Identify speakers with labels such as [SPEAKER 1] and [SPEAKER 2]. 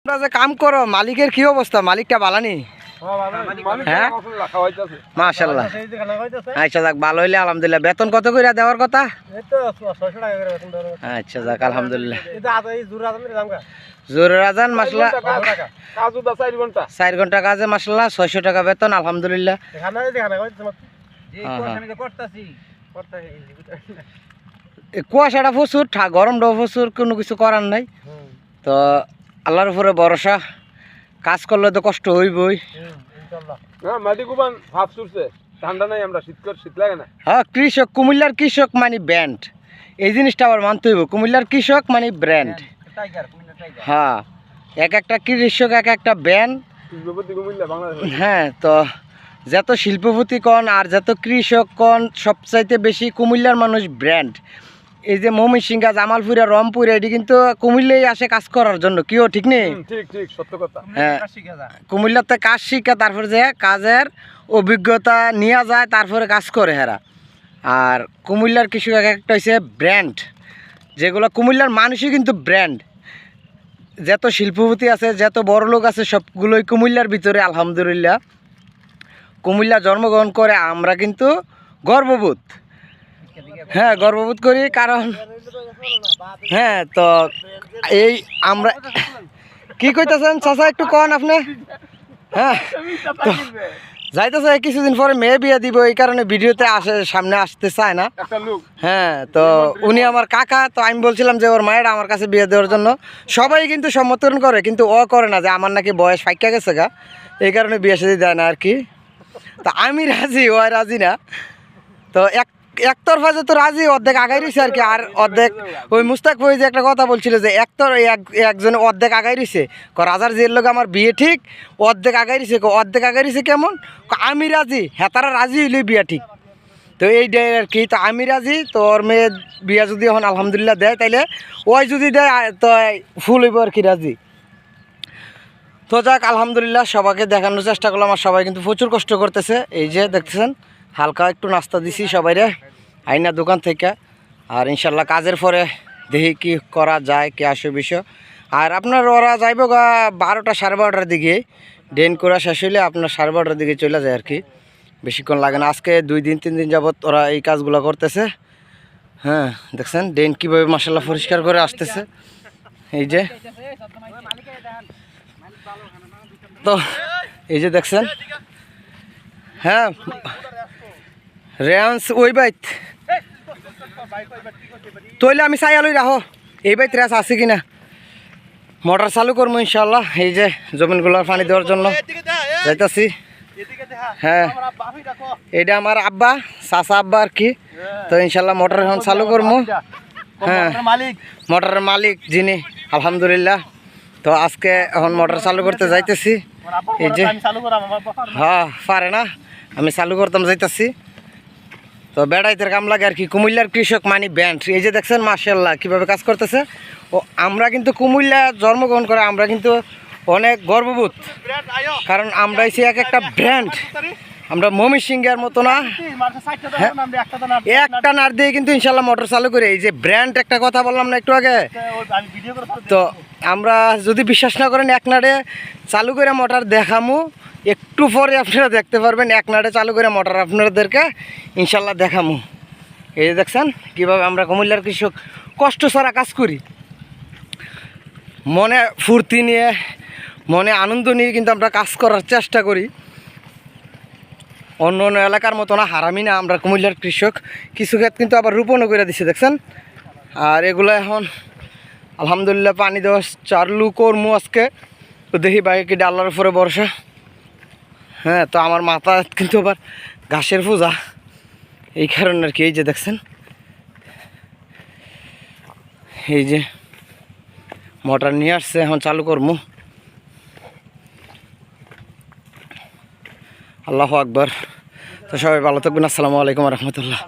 [SPEAKER 1] তোমরা যে কাম করো মালিকের কি অবস্থা? মালিকটা বালানি? হ্যাঁ মাশাল্লাহ আচ্ছা যাক ভালো হইলে আলহামদুলিল্লাহ। বেতন কত করে দেওয়ার কথা। আচ্ছা যাক আলহামদুলিল্লাহ। জোর রাজান মাসলা চার ঘণ্টা কাজে। মাসলা ছয়শো টাকা বেতন আলহামদুলিল্লাহ। কুয়াশাটা প্রচুর ঠা- গরমটাও প্রচুর কোনো কিছু করার নাই। তো আল্লাহর উপরে ভরসা কাজ করলে তো কষ্ট হইবই।
[SPEAKER 2] ঠান্ডা নাই আমরা শীত শীত লাগে না।
[SPEAKER 1] হ্যাঁ কৃষক কুমিল্লার কৃষক মানে ব্র্যান্ড এই জিনিসটা আবার মানতে হইব কুমিল্লার কৃষক মানে ব্র্যান্ড হ্যাঁ এক একটা কৃষক এক একটা ব্যান্ড
[SPEAKER 2] শিল্পপতি কুমিল্লা বাংলাদেশ
[SPEAKER 1] হ্যাঁ তো যত শিল্পপতি কন আর যত কৃষক কন সবচাইতে বেশি কুমিল্লার মানুষ ব্র্যান্ড এই যে ময়মনসিংহা জামালপুরা রংপুরে এটি কিন্তু কুমিল্লাই আসে কাজ করার জন্য। কিও ঠিক নেই?
[SPEAKER 2] হুম, ঠিক ঠিক সত্য কথা।
[SPEAKER 1] হ্যাঁ। কুমিল্লাতে কাজ শিখে তারপরে যে কাজের অভিজ্ঞতা নিয়ে যায় তারপরে কাজ করে হেরা। আর কুমিল্লার কিছু এক একটা হচ্ছে ব্র্যান্ড যেগুলো কুমিল্লার মানুষই কিন্তু ব্র্যান্ড যত শিল্পপতি আছে যত বড় লোক আছে সবগুলোই কুমিল্লার ভিতরে আলহামদুলিল্লাহ। কুমিল্লা জন্মগ্রহণ করে আমরা কিন্তু গর্ববোধ। হ্যাঁ গর্ববোধ করি কারণ হ্যাঁ তো এই আমরা কি কইতেছেন চাচা একটু কন আপনি? হ্যাঁ তো যাইতেছে কিছুদিন পরে মেয়ে বিয়ে দিব এই কারণে ভিডিওতে আসে সামনে আসতে চায় না। হ্যাঁ তো উনি আমার কাকা তো আমি বলছিলাম যে ওর মায়ের আমার কাছে বিয়ে দেওয়ার জন্য। সবাই কিন্তু সমর্থন করে কিন্তু ও করে না যে আমার নাকি বয়স ফাইকা গেছে গা। এই কারণে বিয়ে সাথে দেয় না আর কি। তো আমি রাজি ও রাজি না। তো এক একতরফা যে তো রাজি, অর্ধেক আগাই রয়েছে আর কি। আর অর্ধেক ওই মুস্তাক ভাই যে একটা কথা বলছিল যে একতর এক একজন অর্ধেক আগাই রয়েছে ক রাজার যে লোক আমার বিয়ে ঠিক, অর্ধেক আগাই রয়েছে অর্ধেক আগাই রয়েছে কেমন? আমি রাজি। হ্যাঁ তারা রাজি হইলে বিয়ে ঠিক। তো এই দেয় আর কি। তো আমি রাজি তো ওর মেয়ে বিয়া যদি এখন আলহামদুলিল্লাহ দেয়, তাইলে ওই যদি দেয় তো ফুল হইব আর কি রাজি। তো যাক, আলহামদুলিল্লাহ সবাইকে দেখানোর চেষ্টা করলাম, আর সবাই কিন্তু প্রচুর কষ্ট করতেছে। এই যে, দেখতেছেন, হালকা একটু নাস্তা দিছি সবাইরে। আইনা দোকান থেকে, আর ইনশাল্লাহ কাজের পরে দেখি কি করা যায়, কি আসে বিষয়। আর আপনার ওরা যাইব গা বারোটা সাড়ে বারোটার দিকে। ড্রেন করা শেষ হইলে আপনার সাড়ে বারোটার দিকে চলে যায় আর কি। বেশিক্ষণ লাগে না। আজকে দুই দিন, তিন দিন যাবত ওরা এই কাজগুলো করতেছে। হ্যাঁ দেখছেন? ড্রেন কীভাবে মশলা পরিষ্কার করে আসতেছে। এই যে। তো, এই যে দেখছেন? হ্যাঁ রেয়ান্স, ওই বাইত। তইলে আমি চাই আলুই রাখো এই বাইত রেস আছে কিনা মোটর চালু করব ইনশাল্লাহ এই যে জমিনগুলোর পানি দেওয়ার জন্য। যাইতাছি। হ্যাঁ। এটা আমার আব্বা, চাচা আব্বা আর কি। তো ইনশাল্লাহ মোটর এখন চালু করব হ্যাঁ। মোটরের মালিক যিনি, আলহামদুলিল্লাহ। তো আজকে এখন মোটর চালু করতে যাইতেছি। এই যে। হ্যাঁ পারে না। আমি চালু করতাম যাইতেছি। তো বেড়াইতে কাম লাগে আর কি। কুমিল্লার কৃষক মানি ব্যান্ড এই যে দেখছেন মার্শাল্লাহ কীভাবে কাজ করতেছে। ও, আমরা কিন্তু কুমিল্লা জন্মগ্রহণ করে আমরা কিন্তু অনেক গর্ববোধ। কারণ আমরা এসে এক একটা ব্র্যান্ড আমরা মমি সিংহের মতো না। হ্যাঁ। একটা নার দিয়ে কিন্তু ইনশাল্লাহ মোটর চালু করি। এই যে ব্র্যান্ড একটা কথা বললাম না একটু আগে। তো আমরা যদি বিশ্বাস না করেন এক নাড়ে চালু করে মোটর দেখামু। একটু পরে আপনারা দেখতে পারবেন এক নাড়ে চালু করে মোটর আপনাদেরকে ইনশাল্লাহ দেখামু। এই যে দেখছেন কীভাবে আমরা কুমিল্লার কৃষক কষ্ট ছাড়া কাজ করি। মনে ফুর্তি নিয়ে মনে আনন্দ নিয়ে কিন্তু আমরা কাজ করার চেষ্টা করি। অন্য অন্য এলাকার মতো না, হারামি না, আমরা কুমিল্লার কৃষক। কিছু ক্ষেত কিন্তু আবার রোপণও করে দিচ্ছে দেখছেন? আর এগুলো এখন, আলহামদুলিল্লাহ পানি দেওয়া চালু কর্মু আজকে। তো দেখি বাইকে ডালার উপরে বর্ষা? হ্যাঁ তো আমার মাথা কিন্তু আবার ঘাসের পূজা। এই কারণে আর কি, এই যে দেখছেন? এই যে মোটর নিয়ে আসছে, এখন চালু করমু। আল্লাহ আকবর। তো সবাই ভালো থাকবেন। আসসালামু আলাইকুম রহমতুল্লাহ।